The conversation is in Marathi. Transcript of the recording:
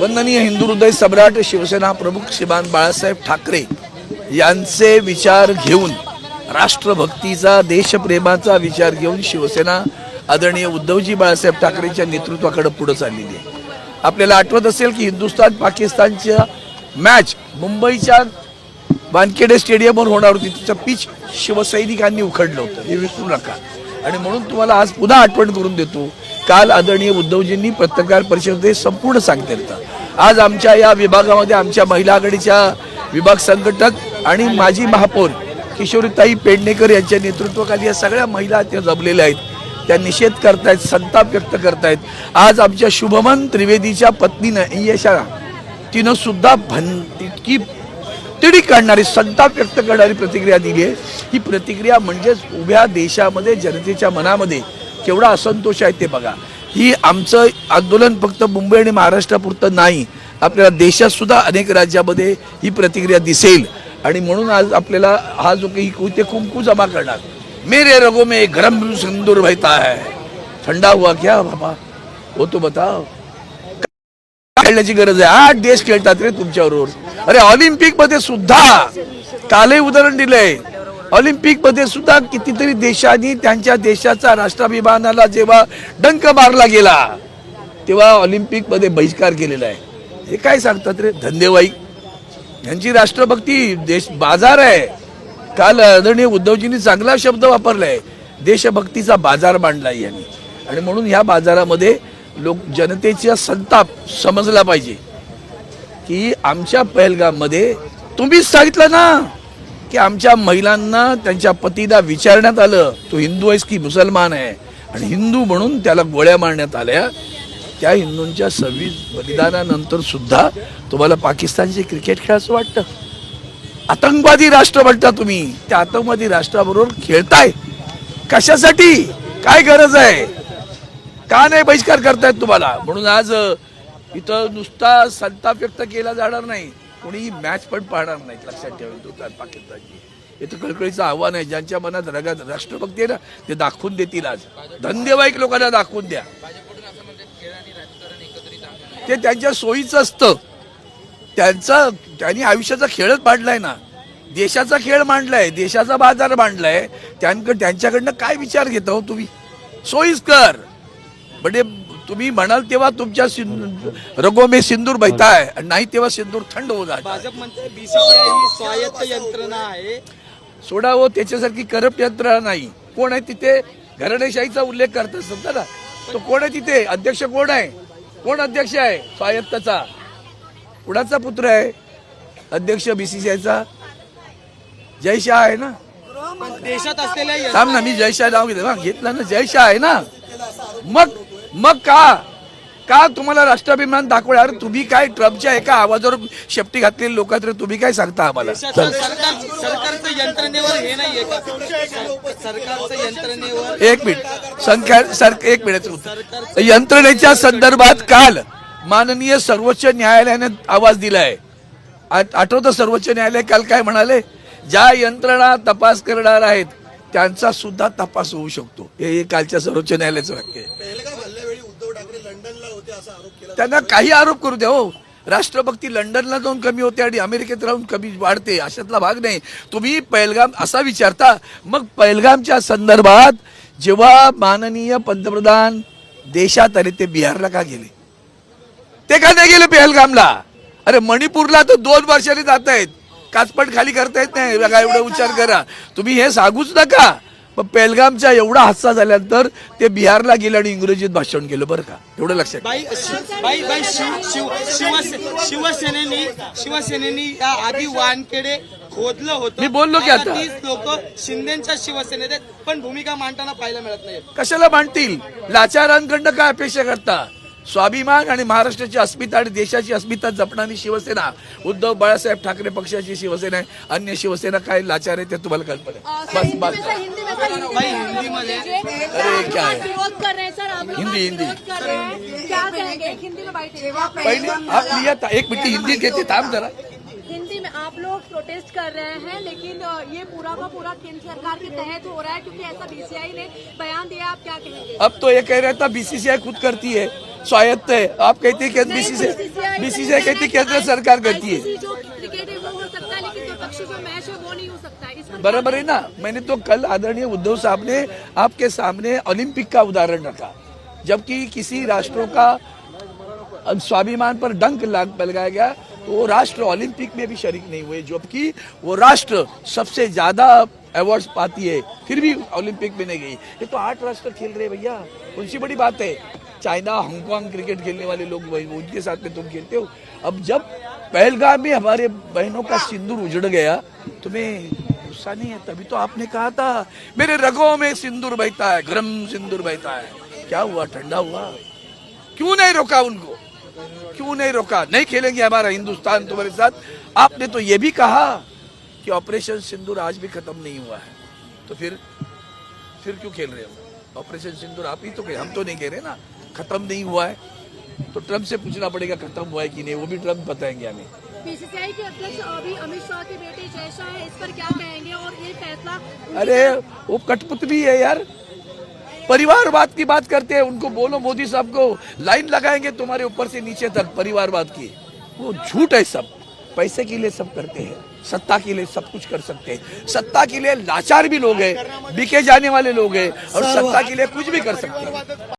वंदनीय हिंदू हृदय सम्राट शिवसेना प्रमुख श्रीमान बाळासाहेब ठाकरे यांचे विचार घेऊन राष्ट्रभक्तीचा देशप्रेमाचा विचार घेऊन शिवसेना आदरणीय उद्धवजी बाळासाहेब ठाकरेंच्या नेतृत्वाकडे पुढे चाललेली आहे. आपल्याला आठवत असेल की हिंदुस्थान पाकिस्तानच्या मॅच मुंबईच्या वानखेडे स्टेडियमवर होणार होती. तिचं पिच शिवसैनिकांनी उखडलं होतं. हे विसरू नका. आणि म्हणून तुम्हाला आज पुन्हा आठवण करून देतो काल आदरणीय उद्धवजींनी पत्रकार परिषदेत संपूर्ण सांगितलं आज आमच्या या विभागामध्ये आमच्या महिला आघाडीच्या विभाग संघटक आणि माजी महापौर किशोरीताई पेडणेकर यांच्या नेतृत्वाखाली या सगळ्या महिला त्या जमलेल्या आहेत. त्या निषेध करतायत संताप व्यक्त करतायत. आज आमच्या शुभमन त्रिवेदीच्या पत्नीनं यशा तिनं सुद्धा भन इतकी तिडी काढणारी संताप व्यक्त करणारी प्रतिक्रिया दिली आहे. ही प्रतिक्रिया म्हणजेच उभ्या देशामध्ये जनतेच्या मनामध्ये केवढा असंतोष आहे ते बघा. ही आमचं आंदोलन फक्त मुंबई आणि महाराष्ट्रापुरतं नाही आपल्याला देशात सुद्धा अनेक राज्यामध्ये ही प्रतिक्रिया दिसेल. आणि म्हणून आज आपल्याला हा जो काही कुते कुंकू जमा करणार. मेरे रगो में गरम सिंदूर बहता है. थंडा हुआ क्या बाबा? हो तो बताओ. खेळण्याची गरज आहे. आठ देश खेळतात रे तुमच्याबरोबर. अरे ऑलिम्पिकमध्ये सुद्धा कालही उदाहरण दिलंय. ऑलिम्पिकमध्ये सुद्धा कितीतरी देशांनी त्यांच्या देशाचा राष्ट्राभिमानाला जेव्हा डंक मारला गेला तेव्हा ऑलिम्पिकमध्ये बहिष्कार केलेला आहे. हे काय सांगतात रे? धंदेवाई. यांची राष्ट्रभक्ती देश बाजार आहे. काल आदरणीय उद्धवजींनी चांगला शब्द वापरलाय. देशभक्तीचा बाजार मांडला यांनी. आणि म्हणून ह्या बाजारामध्ये लोक जनतेचा संताप समजला पाहिजे. की आमच्या पहलगाममध्ये तुम्हीच सांगितलं ना की आमच्या महिलांना त्यांच्या पतीला विचारण्यात आलं तो हिंदू आहेस की मुसलमान आहे? आणि हिंदू म्हणून त्याला गोळ्या मारण्यात आल्या. त्या हिंदूंच्या सव्वीस बलिदानानंतर सुद्धा तुम्हाला पाकिस्तानचे क्रिकेट खेळायचं वाटतं? आतंकवादी राष्ट्र म्हणता तुम्ही. त्या आतंकवादी राष्ट्राबरोबर खेळताय. कशासाठी? काय गरज आहे? का नाही बहिष्कार करतायत तुम्हाला? म्हणून आज इथं नुसता संताप व्यक्त केला जाणार नाही. कोणी मॅच पण पाहणार नाहीत लक्षात ठेवा हिंदुस्थान पाकिस्तानची. तर कळकळीचं आव्हान आहे ज्यांच्या मनात रगात राष्ट्रभक्ती आहे ना ते दाखवून देतील आज. धंदेवाईक लोकांना दाखवून द्या. ते त्यांच्या सोयीचं असतं. त्यांचा त्यांनी आयुष्याचा खेळच मांडलाय ना. देशाचा खेळ मांडलाय देशाचा बाजार मांडलाय. त्यांक त्यांच्याकडनं काय विचार घेता हो तुम्ही? सोयीस्कर. म्हणजे तुम्ही म्हणाल तेव्हा तुमच्या रगो में सिंदूर बहताय आणि नाही तेव्हा सिंदूर थंड होत आहे भाजप म्हणते बीसीसीआय ही स्वायत्त यंत्रणा आहे. सोडा हो त्याच्यासारखी करप्ट यंत्रणा नाही. कोण आहे तिथे? घराणेशाहीचा उल्लेख करत समजा ना. तो कोण आहे तिथे? अध्यक्ष कोण आहे? कोण अध्यक्ष आहे? स्वायत्तचा. कुणाचा पुत्र आहे? अध्यक्ष बीसीसीआयचा जय शाह आहे ना? देशात असलेल्या थांब ना मी जय शाह नाव घेतलं. हा, घेतलं ना. जय शाह आहे ना? मग मग का? का तुम्हाला राष्ट्राभिमान दाखवलं अरे तुम्ही काय ट्रम्पच्या एका आवाजावर शेपटी घातलेले लोक आहेत रे तुम्ही काय सांगता आम्हाला? हे एक मिनिट. संख्या सर एक मिनिट. यंत्रणेच्या संदर्भात काल माननीय सर्वोच्च न्यायालयाने आवाज दिलाय. आठ- आठवतं सर्वोच्च न्यायालय काल काय म्हणाले? ज्या यंत्रणा तपास करणार आहेत त्यांचा सुद्धा तपास होऊ शकतो. हे हे कालच्या सर्वोच्च न्यायालयाचं वाक्य आहे. त्यांना काही आरोप करू द्या हो. राष्ट्रभक्ती लंडनला जाऊन कमी होते आणि अमेरिकेत राहून कमी वाढते अशातला भाग नाही. तुम्ही पैलगाम असा विचारता मग पैलगामच्या संदर्भात जेव्हा माननीय पंतप्रधान देशात आले ते बिहारला का गेले? ते का नाही गेले पहलगामला अरे मणिपूरला तर दोन वर्षांनी जात आहेत काचपट खाली करता येत नाही. बघा एवढा विचार करा. तुम्ही हे सांगूच नका. पण पेलगामच्या एवढा हादसा झाल्यानंतर ते बिहारला गेले आणि इंग्रजीत भाषण केलं बरं का? एवढं लक्षात घ्या. बाई शि- बाई बाई शिव शिव शिवसे शिवसेनेनी शिवसेनेनी या आधी वानखेडे खोदलं होतं. मी बोललो की आता. तीच लोक शिंदेच्या शिवसेनेत आहेत, पण भूमिका मांडताना पाहायला मिळत नाही कशाला मांडतील? लाचारांकडनं काय अपेक्षा करता? स्वाभिमान आणि महाराष्ट्राची अस्मिता आणि देशाची अस्मिता जपणारी शिवसेना. उद्धव बाळासाहेब ठाकरे पक्षाची शिवसेना आहे. अन्य शिवसेना काय लाचार आहे ते तुम्हाला कल्पना बस बस. भाई, हिंदी में। अरे, क्या है? विरोध कर रहे हैं सर? आप हिंदी, हिंदी। विरोध कर रहे हैं। क्या कहेंगे? हिंदी में आप लिया था एक मिनिट हिंदी घेते थांब जरा। हिंदी में आप लोग प्रोटेस्ट कर रहे हैं लेकिन ये पूरा का पूरा केंद्र सरकार के तहत हो रहा है क्योंकि ऐसा बीसीआई ने बयान दिया। आप क्या कहेंगे? अब तो ये कह रहा था बीसीसीआई खुद करती है स्वायत्त है। आप कहते हैं कि बीसीसीआई बीसीसीआई कहती है केंद्र सरकार करती है ICC जो क्रिकेट है वो हो सकता है लेकिन विपक्षी जो मैच है वो नहीं हो सकता है इस पर बराबर है ना? मैंने तो कल आदरणीय उद्धव साहब ने आपके सामने ओलंपिक का उदाहरण रखा। जबकि किसी राष्ट्रों का स्वाभिमान पर डंक लगाया गया तो वो राष्ट्र ओलंपिक में भी शरीक नहीं हुए, जबकि वो राष्ट्र सबसे ज़्यादा अवार्ड्स पाती है, फिर भी ओलंपिक में नहीं गई। ये तो आठ राष्ट्र खेल रहे भैया। कौन सी बड़ी बात है? चाइना, हांगकांग क्रिकेट खेलने वाले लोग उनके साथ में तुम खेलते हो। अब जब पहलगाम में हमारे बहनों का सिंदूर उजड़ गया, तुम्हें गुस्सा नहीं है, तभी तो आपने कहा था, मेरे रगों में सिंदूर बहता है, गरम सिंदूर बहता है। क्या हुआ? ठंडा हुआ? क्यों नहीं रोका उनको? क्यों नहीं रोका? नहीं खेलेंगे हमारा हिंदुस्तान तुम्हारे साथ। आपने तो ये भी कहा कि ऑपरेशन सिंदूर आज भी खत्म नहीं हुआ है। तो फिर फिर क्यों खेल रहे हो? ऑपरेशन सिंदूर आप ही तो कहे हम तो नहीं कह रहे ना। खत्म नहीं हुआ है। तो ट्रंप से पूछना पड़ेगा, खत्म हुआ है कि नहीं? वो भी ट्रंप बताएँगे हमें। बीसीसीआई के अध्यक्ष अभी अमित शाह के बेटे जय शाह है इस पर क्या कहेंगे और ये फैसला अरे वो कठपुतली है यार। परिवारवाद की बात करते हैं उनको बोलो मोदी साहब को लाइन लगाएँगे तुम्हारे ऊपर से नीचे तक परिवारवाद की। वो झूठ है सब। पैसे के लिए सब करते हैं सत्ता के लिए सब कुछ कर सकते हैं। सत्ता के लिए लाचार भी लोग हैं बिके जाने वाले लोग हैं और सत्ता के लिए कुछ भी कर सकते हैं।